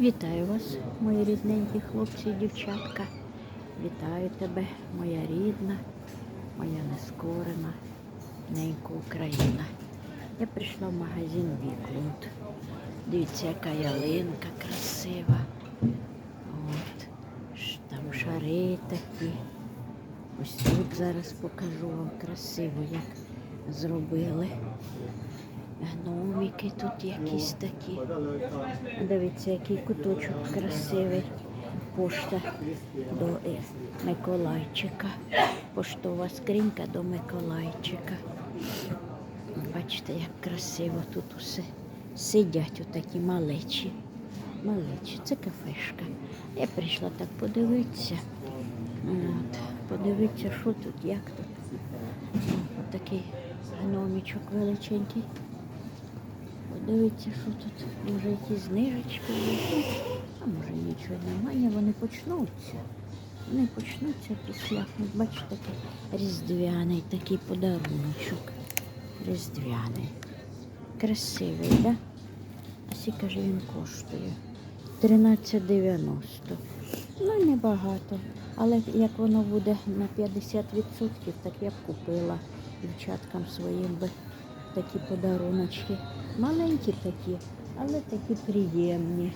Вітаю вас, мої рідненькі хлопці і дівчатка. Вітаю тебе, моя рідна, моя нескорена, ненька Україна. Я прийшла в магазин Віклунд. Дивіться, яка ялинка красива. От, там шари такі. Ось тут зараз покажу вам красиво, як зробили. Гномики тут якісь такі. Дивіться, який куточок красивий. Пошта до е, Миколайчика. Поштова скринька до Миколайчика. Бачите, як красиво тут усе. Сидять отакі малечі. Малечі, це кафешка. Я прийшла так подивитися. От, подивитися, що тут, як тут. Ось такий гномічок величенький. Подивіться, що тут. Може якісь знижечки є. А може нічого немає, вони почнуться. Вони почнуться після. Бачите, такий різдвяний такий подаруночок. Різдвяний. Красивий, так? Да? А скільки він коштує? 13,90. Ну, небагато. Але як воно буде на 50%, так я б купила дівчаткам своїм би такі подаруночки. Маленькі такі, але такі приємні.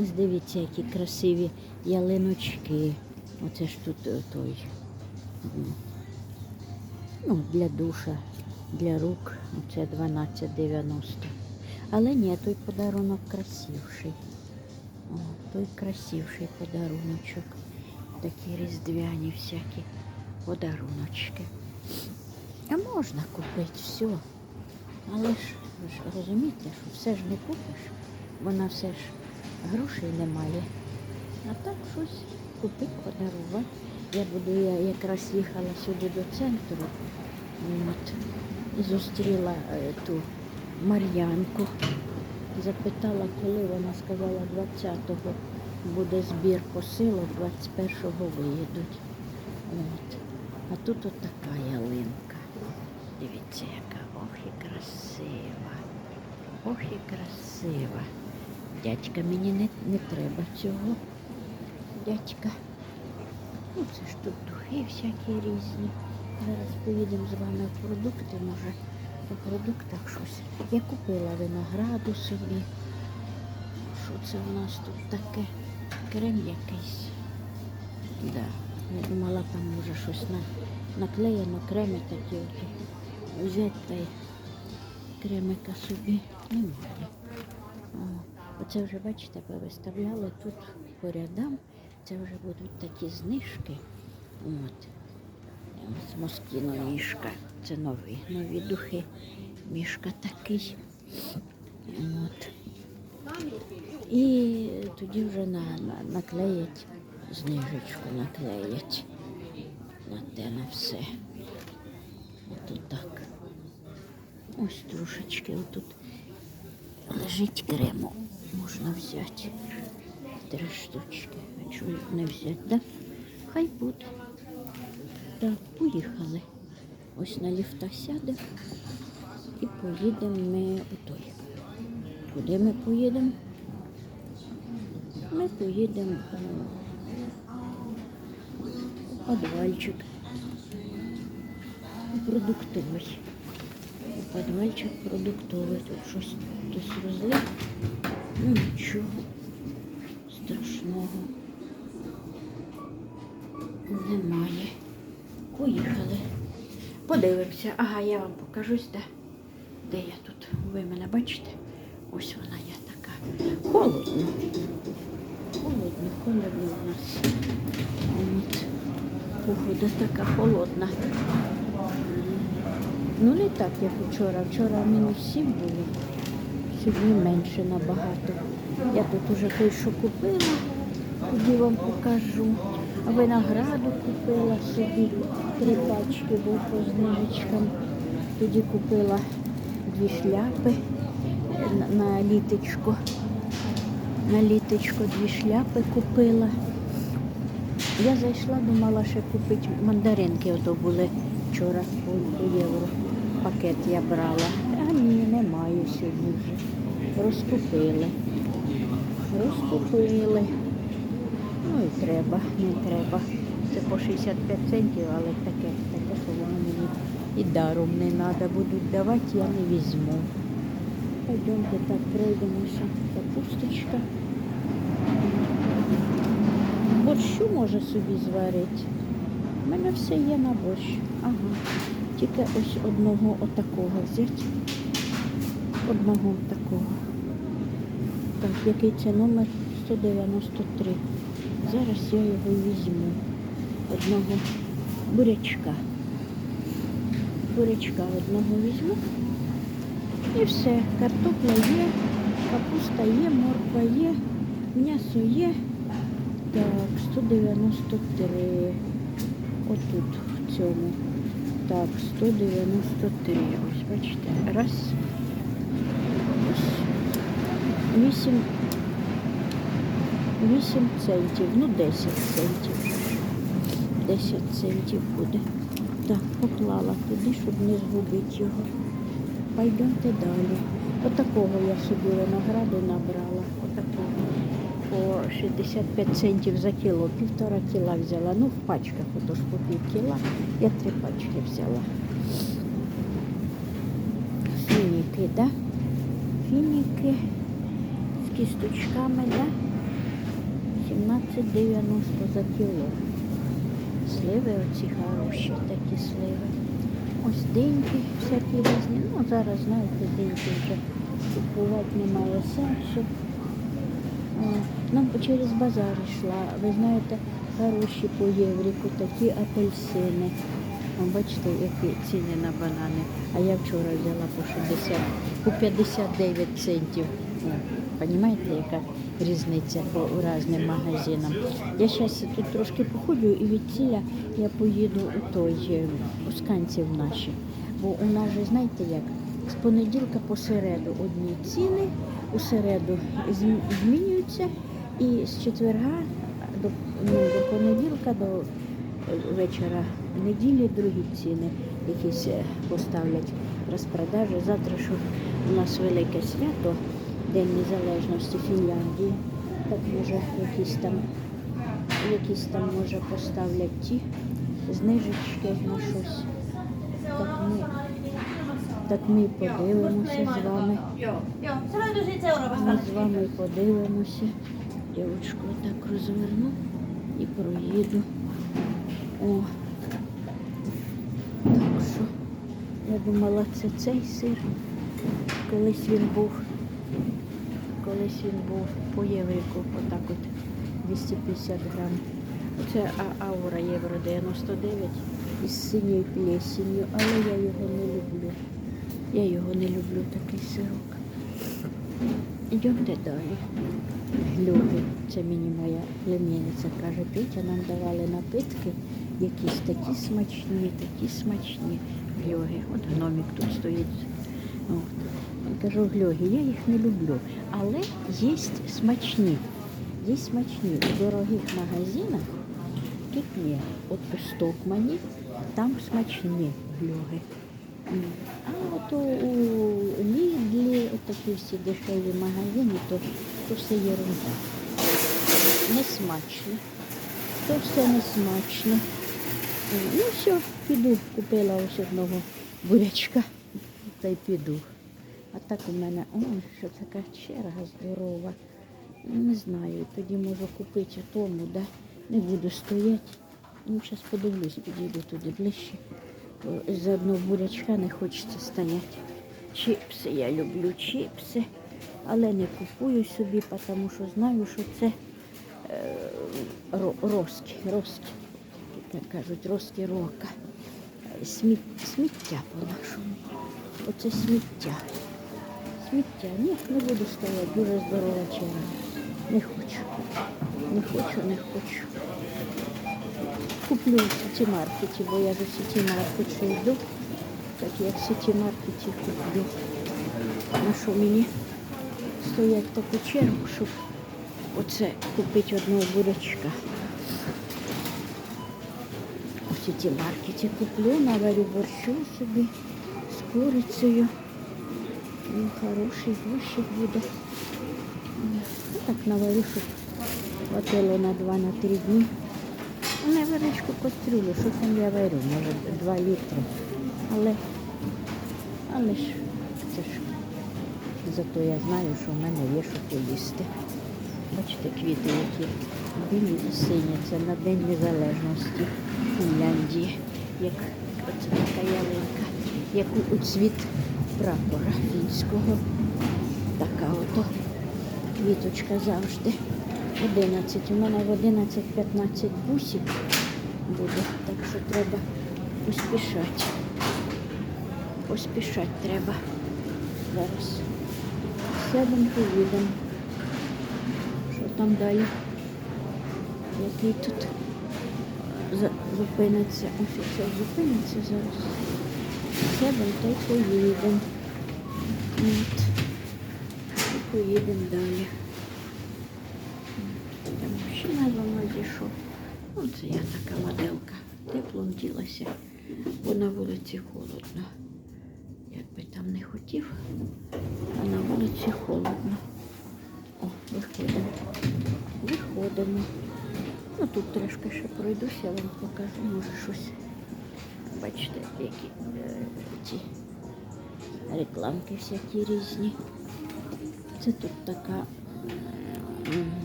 Ось дивіться, які красиві ялиночки. Оце ж тут е, той. Ну, для душа, для рук. Оце 12,90. Але ні, той подарунок красивший. О, той красивший подаруночок. Такі різдвяні всякі подаруночки. А можна купити все. Але ж ви ж розумієте, що все ж не купиш, бо на все ж грошей немає. А так щось купити, подарувати. Я буду, я якраз їхала сюди до центру, от, і зустріла е, ту Мар'янку. Запитала, коли вона сказала 20-го буде збір посилок, 21-го виїдуть. От. А тут от така ялинка. Дивіться, яка ох і красива. Ох і красива. Дядька мені не, не треба цього. Дядька. Ну, це ж тут духи всякі різні. Зараз поїдемо з вами в продукти, може, по продуктах щось. Я купила винограду собі. Що це у нас тут таке? Крем якийсь. Да. Я думала, там може щось на, наклеєно, креми такі от. Взяти та й кремика собі немає. Оце вже, бачите, повиставляли тут по рядам. Це вже будуть такі знижки. От. Ось Москіно мішка. Це нові, нові духи. Мішка такий. От. І тоді вже на, на, наклеять, знижечку наклеять на те на все. От так. Ось трошечки отут лежить крему. Можна взяти. Три штучки. А чому не взяти, да? Хай буде. Так, поїхали. Ось на ліфта сядемо і поїдемо ми у той. Куди ми поїдемо? Ми поїдемо у подвальчик. У продуктовий. Подвальчик продуктовий. Тут щось хтось розлив. Ну нічого страшного немає. Поїхали. Подивимося. Ага, я вам покажусь, де, де я тут. Ви мене бачите? Ось вона я така. Холодно. Холодно, холодно у нас. Погода така холодна. Ну не так, як вчора. Вчора мінус 7 було. Сьогодні менше набагато. Я тут уже той, що купила, тоді вам покажу. А Винограду купила собі три пачки, був по знижечкам. Тоді купила дві шляпи на літочку. На літочку дві шляпи купила. Я зайшла, думала ще купити мандаринки, ото були вчора по, євро. Пакет я брала. А ні, немає сьогодні вже. Розкупили. розкупили. Ну і треба, не треба. Це по 65 центів, але таке, таке, що воно мені і даром не треба. Будуть давати, я не візьму. Пойдемте так пройдемося. Капусточка. Борщу може собі зварити. У мене все є на борщ. Ага. Тільки ось одного отакого взяти. Одного такого. Так, який це номер 193. Зараз я його візьму. Одного бурячка. Бурячка одного візьму. І все. Картопля є, капуста є, морква є, м'ясо є. Так, 193. Отут, в цьому. Так, 193. Ось, бачите. Раз. Ось. Вісім. 8 центів, ну 10 центів. 10 центів буде. Так, поклала туди, щоб не згубити його. Пойдемте далі. Отакого я собі винограду набрала. По 65 центів за кіло. Півтора кіла взяла. Ну, в пачках отож по пів кіла. Я три пачки взяла. Фініки, да? Фініки з кісточками, да? 17,90 за кіло. Сливи оці хороші, такі сливи. Ось деньги всякі різні. Ну, зараз, знаєте, деньги вже купувати немає сенсу. Нам через базар йшла. Ви знаєте, хороші по євріку, такі апельсини. Бачите, які ціни на банани. А я вчора взяла по 60, по 59 центів. Понімаєте, яка різниця по різним магазинам. Я зараз тут трошки походжу і від ціля я поїду у той е, у сканців наші. Бо у нас же, знаєте як, з понеділка по середу одні ціни, у середу змінюються, і з четверга до, ну, до понеділка до е, вечора неділі другі ціни якісь е, поставлять розпродажі. Завтра, що у нас велике свято, День Незалежності Фінляндії, так може якісь там, якісь там може поставлять ті знижечки на щось. Так ми, так ми подивимося з вами. Joo, joo. 109 euroa Ми з вами подивимося. Я так розверну і проїду. О. Так що я думала, це цей сир. Колись він був. Колись він був по єврику, отак от 250 грам. Це аура євро 99 із синьою плесінню, але я його не люблю. Я його не люблю, такий сирок. Йдемте далі. Глюги. Це мені моя племінниця каже, Петя, нам давали напитки, якісь такі смачні, такі смачні глюги. От гномик тут стоїть. От. Кажу, глюги, я їх не люблю. Але є смачні. Є смачні. У дорогих магазинах тут ні. От Стокмані там смачні глюги. А от у, Лідлі, такі всі дешеві магазини, то, то все ерунда. Не смачно. То все не смачно. Ну все, піду, купила ось одного бурячка та й піду. А так у мене, ой, що така черга здорова. Не знаю, тоді можу купити тому, да? не буду стояти. Ну, зараз подивлюсь, підійду туди ближче. Бо з одного бурячка не хочеться стояти. Чіпси я люблю, чіпси, але не купую собі, тому що знаю, що це е, ро- роски, роски, як кажуть, роски рока. Сміт, сміття по-нашому. Оце сміття. Сміття. Ні, не буду стояти, дуже здорова черга. Не хочу. Не хочу, не хочу. Куплю в сіті маркеті, бо я до сіті маркету йду. Так як в сіті маркеті куплю. На що мені стоять таку чергу, щоб оце купити одного бурячка. У сіті маркеті куплю, наварю борщу собі з курицею. Ну, хороший борщик буде. Ну, так наварю, щоб хватило на 2 на 3 дні. Невеличку кастрюлю, що там я варю, може 2 літри. Але, але ж це ж зато я знаю, що в мене є що поїсти. Бачите, квіти, які білі і сині. Це на День Незалежності Фінляндії. Як оце така ялинка, як у, у цвіт прапора фінського. Така ото квіточка завжди. 11. У мене в 11.15 бусик буде, так що треба поспішати. Поспішати треба. Зараз сядемо, поїдемо. Що там далі? Який тут зупиниться офіцер? Зупиниться зараз. Сядемо та й поїдемо. І поїдемо далі. Там мужчина за. Ну, я така моделка. Теплом ділася, бо на вулиці холодно. Як би там не хотів, а на вулиці холодно. О, виходимо. Виходимо. Ну тут трошки ще пройдуся, я вам покажу, може щось. Бачите, які е, ці рекламки всякі різні. Це тут така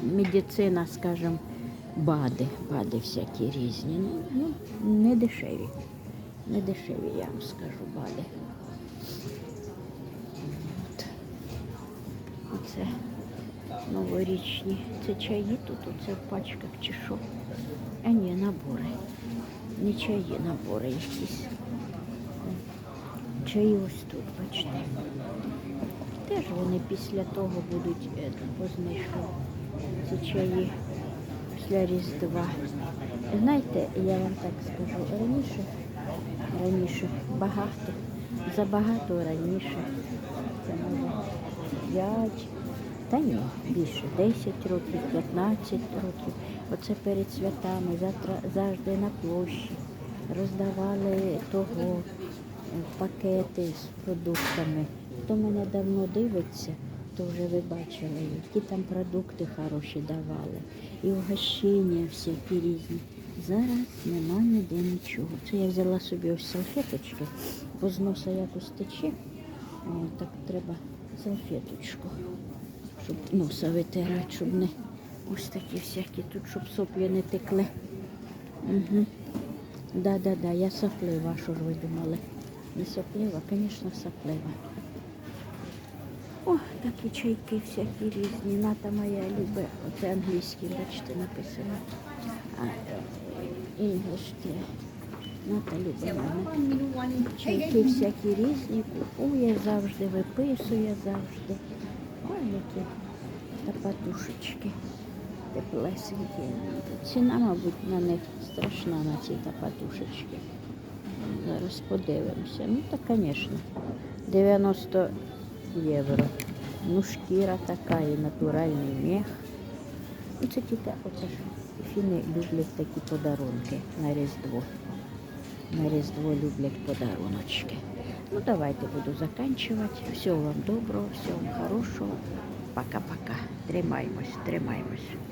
медицина, скажімо, БАДи, БАДи всякі різні. Ну, ну, не дешеві. Не дешеві, я вам скажу, БАДи. От. Оце новорічні. Це чаї тут, оце в пачках чи що. А ні, набори. Не чаї, набори якісь. Чаї ось тут, бачите. Теж вони після того будуть е, по знижкам. Ці чаї після Різдва. Знаєте, я вам так скажу, раніше, раніше багато, забагато раніше. Це може 5, та ні, більше 10 років, 15 років. Оце перед святами, завтра завжди на площі роздавали того е, пакети з продуктами. Хто мене давно дивиться, то вже ви бачили, які там продукти хороші давали. І угощення всякі різні. Зараз нема ніде нічого. Це я взяла собі ось салфеточки, бо з носа якось тече. Так треба салфеточку, щоб носа витирати, щоб не ось такі всякі тут, щоб соплі не текли. Угу. Да, да, да, я соплива, що ж ви думали? Не соплива, звісно, соплива. О, такі чайки всякі різні. Ната моя любить. Оце англійський, бачите, написано. English те. Ната любить мене. Чайки всякі різні, купує завжди, виписує завжди. Ой, які тапатушечки теплесенькі. Ціна, мабуть, на них страшна на ці тапатушечки. Зараз подивимося. Ну так, звісно, 90 євро. Ну, шкіра така і натуральний мех. Ну, це тільки оце ж фіни люблять такі подарунки на Різдво. На Різдво люблять подаруночки. Ну, давайте буду заканчивать. Всього вам доброго, всього вам хорошого. Пока-пока. Тримаємось, тримаємось.